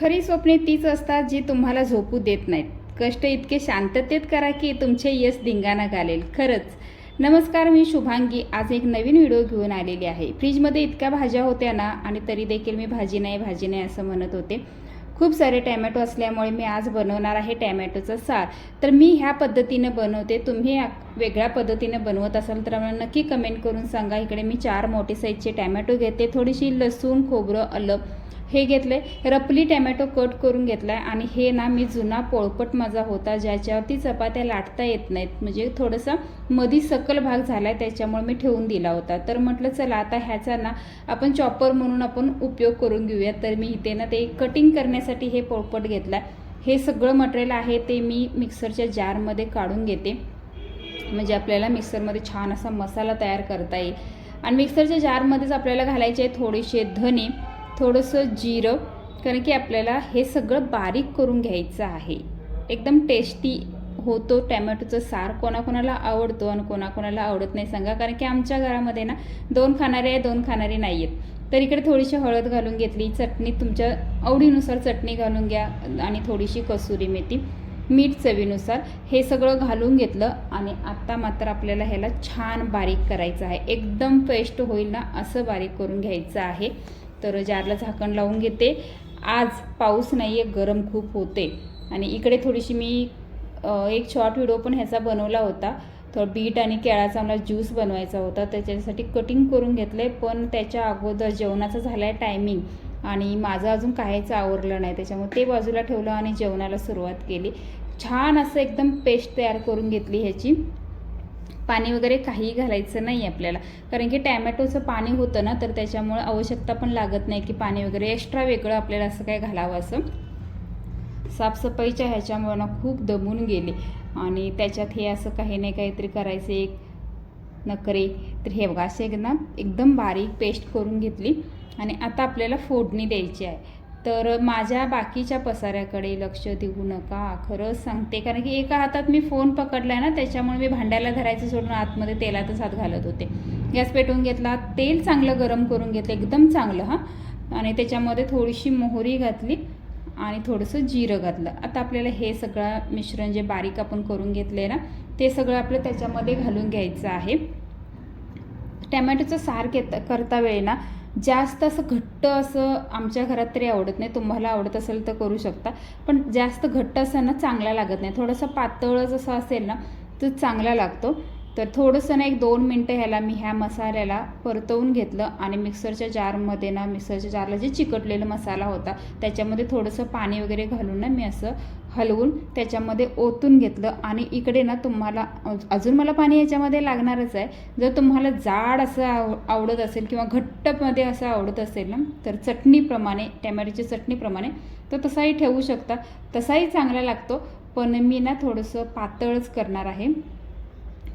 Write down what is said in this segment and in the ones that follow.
खरी स्वप्ने तीच असतात जी तुम्हाला झोपू देत नाहीत. कष्ट इतके शांततेत करा की तुमचे यश धिंगाणा घालेल. खरंच. नमस्कार मी शुभांगी. आज एक नवीन व्हिडिओ घेऊन आलेली आहे. फ्रीजमध्ये इतक्या भाज्या होत्या ना आणि तरी देखील मी भाजी नाही भाजी नाही असं म्हणत होते. खूप सारे टॅमॅटो असल्यामुळे मी आज बनवणार आहे टॅमॅटोचं सार तर मी ह्या पद्धतीनं बनवते. तुम्ही वेगळ्या पद्धतीने बनवत असाल तर मला नक्की कमेंट करून सांगा. इकडे मी चार मोठे साईजचे टॅमॅटो घेते. थोडीशी लसूण खोबरं आलं हे घेतले रपली टॅमॅटो कट करून घेतलाय. आणि हे ना मी जुना पोळपट माझा होता ज्याच्यावरती चपात्या लाटता येत नाहीत. म्हणजे थोडंसं मधी सकल भाग झालाय त्याच्यामुळे मी ठेवून दिला होता. तर म्हटलं चला आता ह्याचा ना आपण चॉपर म्हणून आपण उपयोग करून घेऊया. तर मी इथे ना ते कटिंग करण्यासाठी हे पोळपट घेतलाय. हे सगळं मटेरियल आहे ते मी मिक्सरच्या जारमध्ये काढून घेते. म्हणजे आपल्याला मिक्सरमध्ये छान असा मसाला तयार करता येईल. आणि मिक्सरच्या जारमध्येच आपल्याला घालायचे आहे थोडेसे धने थोडंसं जिरं कारण की आपल्याला हे सगळं बारीक करून घ्यायचं आहे. एकदम टेस्टी होतो टॅमॅटोचं सार. कोणाकोणाला आवडतो आणि कोणाकोणाला आवडत नाही सांगा कारण की आमच्या घरामध्ये ना दोन खाणारे आहे दोन खाणारे नाही आहेत. तर इकडे थोडीशी हळद घालून घेतली चटणी तुमच्या आवडीनुसार चटणी घालून घ्या आणि थोडीशी कसुरी मेथी. मीठ चवीनुसार हे सगळं घालून घेतलं आणि आत्ता मात्र आपल्याला ह्याला छान बारीक करायचं आहे. एकदम पेस्ट होईल ना असं बारीक करून घ्यायचं आहे. तर जारला झाकण लावून घेते. आज पाऊस नाही आहे गरम खूप होते. आणि इकडे थोडीशी मी एक शॉर्ट व्हिडिओ पण ह्याचा बनवला होता. थोडं बीट आणि केळाचा मला ज्यूस बनवायचा होता. त्याच्यासाठी कटिंग करून घेतलं आहे पण त्याच्या अगोदर जेवणाचा झाला आहे टायमिंग आणि माझं अजून काहीच आवरलं नाही. त्याच्यामुळे ते बाजूला ठेवलं आणि जेवणाला सुरुवात केली. छान असं एकदम पेस्ट तयार करून घेतली ह्याची. पाणी वगैरे काही घालायचं नाही आपल्याला. कारण की टॅमॅटोचं पाणी होतं ना तर त्याच्यामुळे आवश्यकता पण लागत नाही की पाणी वगैरे एक्स्ट्रा वेगळं आपल्याला असं काय घालावं असं. साफसफाईच्या ह्याच्यामुळे ना खूप दमून गेले. आणि त्याच्यात हे असं काही नाही काहीतरी करायचं एक नखरे तर हे बघा असे ना एकदम बारीक पेस्ट करून घेतली. आणि आता आपल्याला फोडणी द्यायची आहे. तर माझ्या बाकीच्या पसाऱ्याकडे लक्ष देऊ नका. खरंच सांगते कारण की एका हातात मी फोन पकडला आहे ना त्याच्यामुळे मी भांड्याला धरायचं सोडून आतमध्ये तेलातच हात घालत होते. गॅस पेटवून घेतला तेल चांगलं गरम करून घेतलं एकदम चांगलं हां. आणि त्याच्यामध्ये थोडीशी मोहरी घातली आणि थोडंसं जिरं घातलं. आता आपल्याला हे सगळं मिश्रण जे बारीक आपण करून घेतलं ना ते सगळं आपलं त्याच्यामध्ये घालून घ्यायचं आहे. टॅमॅटोचं सार घेत करता वेळी ना जास्त असं घट्ट असं आमच्या घरात तरी आवडत नाही. तुम्हाला आवडत असेल तर करू शकता. पण जास्त घट्ट असं ना चांगला लागत नाही. थोडंसं पातळ जसं असेल ना तर चांगला लागतो. तर थोडंसं ना एक दोन मिनटं ह्याला मी ह्या मसाल्याला परतवून घेतलं आणि मिक्सरच्या जारमध्ये ना मिक्सरच्या जारला जे चिकटलेला मसाला होता त्याच्यामध्ये थोडंसं पाणी वगैरे घालून ना मी असं हलवून त्याच्यामध्ये ओतून घेतलं. आणि इकडे ना तुम्हाला अजून मला पाणी याच्यामध्ये लागणारच आहे. जर तुम्हाला जाड असं आव आवडत असेल किंवा घट्टमध्ये असं आवडत असेल ना तर चटणीप्रमाणे टॅमॅटोची चटणीप्रमाणे तर तसाही ठेवू शकता. तसाही चांगला लागतो. पण मी ना थोडंसं पातळच करणार आहे.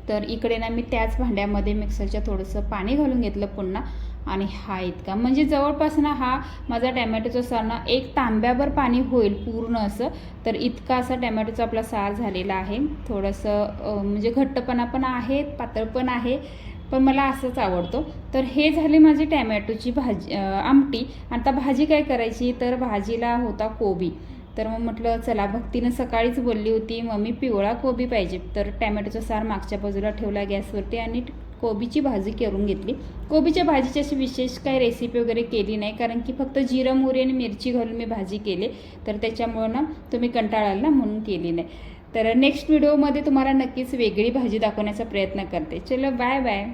तर इकडे ना मी त्याच भांड्यामध्ये मिक्सरच्या थोडंसं पाणी घालून घेतलं पुन्हा. आणि हा इतका. म्हणजे जवळपास ना हा माझा टॅमॅटोचा सार ना एक तांब्याभर पाणी होईल पूर्ण असं. तर इतका असा टॅमॅटोचा आपला सार झालेला आहे. थोडंसं म्हणजे घट्टपणा पण आहे पातळ पण आहे पण मला असंच आवडतो. तर हे झाली माझी टॅमॅटोची भाजी आमटी. आता भाजी काय करायची? तर भाजीला होता कोबी. तर मग म्हटलं चला भक्तीनं सकाळीच बोलली होती मम्मी पिवळा कोबी पाहिजे. तर टॅमॅटोचा सार मागच्या बाजूला ठेवला गॅसवरती आणि कोबीची भाजी करून घेतली. कोबीच्या भाजीची अशी विशेष काही रेसिपी वगैरे केली नाही कारण की फक्त जिरं मोहरी आणि मिरची घालून मी भाजी केली. तर त्याच्यामुळं ना तुम्ही कंटाळाल ना म्हणून केली नाही. तर नेक्स्ट व्हिडिओमध्ये तुम्हाला नक्कीच वेगळी भाजी दाखवण्याचा प्रयत्न करते. चलो बाय बाय